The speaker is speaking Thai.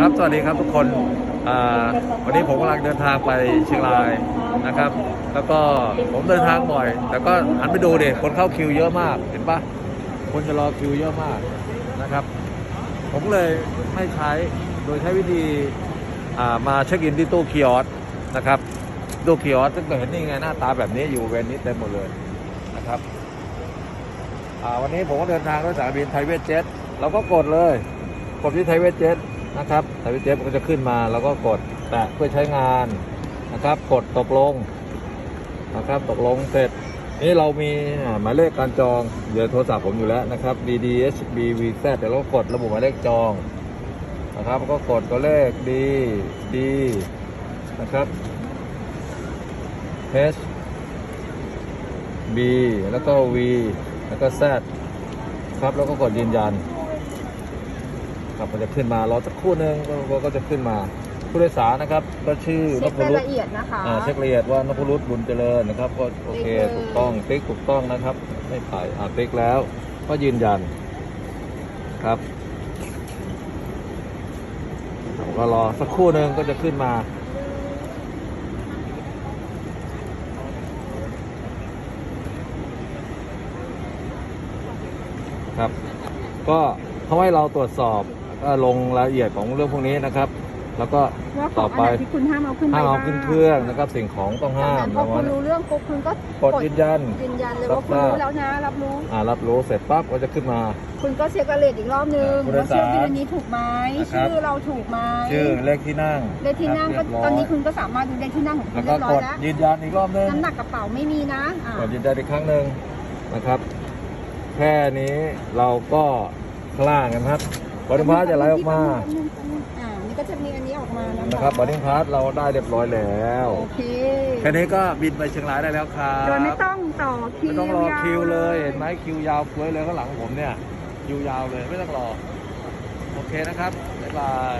ครับ สวัสดีครับทุกคน วันนี้ผมกำลังเดินทางไปเชียงรายนะครับ แล้วก็ผมเดินทางบ่อย แต่ก็หันไปดูเดิคนเข้าคิวเยอะมาก เห็นปะคนจะรอคิวเยอะมากนะครับ ผมเลยไม่ใช้ โดยใช้วิธีมาเช็คอินที่ตู้คิออสนะครับ ตู้คิออสซึ่งก็เห็นนี่ไงหน้าตาแบบนี้อยู่เวนนี้เต็มหมดเลยนะครับวันนี้ผมก็เดินทางด้วยสายบินไทยเวทเจ็ตเราก็กดเลย กดที่ไทยเวทเจ็ต นะครับไทยเวทเจ็ตมันก็จะขึ้นมาแล้วก็กดแตะเพื่อใช้งานนะครับ กดตกลงนะครับตกลงเสร็จ นี่เรามีหมายเลขการจองเดี๋ยวโทรศัพท์ผมอยู่แล้วนะครับ BDHB VZ เดี๋ยวเรากดระบุหมายเลขจองนะครับก็กดตัวเลข D D นะครับ H B แล้วก็ V แล้วก็ Z ครับแล้วก็กดยืนยัน ครับมันจะขึ้นมารอสักครู่หนึ่งก็ก็จะขึ้นมาผู้โดยสารนะครับ ก็ชื่อนเช็คพรายรุษละเอียดนะคะ อ่าเช็คละเอียดว่านพรุษบุญเจริญนะครับ ก็โอเคติ๊กเลย ถูกต้องติ๊กถูกต้องนะครับ ไม่ถ่ายอ่าติ๊กแล้ว ก็ยืนยันครับก็รอสักครู่หนึ่งก็จะขึ้นมา ครับ ก็เขาให้เราตรวจสอบ ก็ลงรายละเอียดของเรื่องพวกนี้นะครับ แล้วก็ว่าขต่อองอันไปไหนที่คุณห้ามเอาขึ้นไปห้ามเอาบ้งขึ้นเครื่องนะครับสิ่งของต้องจากห้ามนั้นพอคุณรู้เรื่องปุ๊บคุณก็กดยืนยัน ยืนยันเลยรับว่าคุณทราบ รู้แล้วนะ รับรู้ อ่ารับรู้เสร็จปั๊บก็จะขึ้นมา คุณก็เช็ครายละเอียดอีกรอบนึงผู้โดว่ายสารชื่อบินนี้ถูกไหมนะครับ ชื่อเราถูกไหมชื่อเลขที่นั่งเลขที่นั่งคก็รับเรียบร้ยตอนนี้คุณก็สามารถดูเลขที่นั่งของคุแล้วณก็เรียบร้อกยดแล้วยืนยันอีกรอบนึง น้ำหนักกระเป๋าไม่มีนะอ่ากดยืนยันอีกครั้งหนึ่งนะครับ แค่นี้เราก็คล่างกันครับ บอดี้พาสจะไหลออกมาอ่านี่ก็จะมีอันนี้ออกมานะนะครับบอดี้พาสเราได้เรียบร้อยแล้วโอเคแค่นี้ก็บินไปเชียงรายได้แล้วครับโดยไม่ต้องต่อคิวไม่ต้องรอคิวเลยาเห็นไหมคิวยาวเฟ้ยเลยข้างหลังผมเนี่ยคิวยาวเลยไม่ต้องรอโอเคนะครับบ๊ายบาย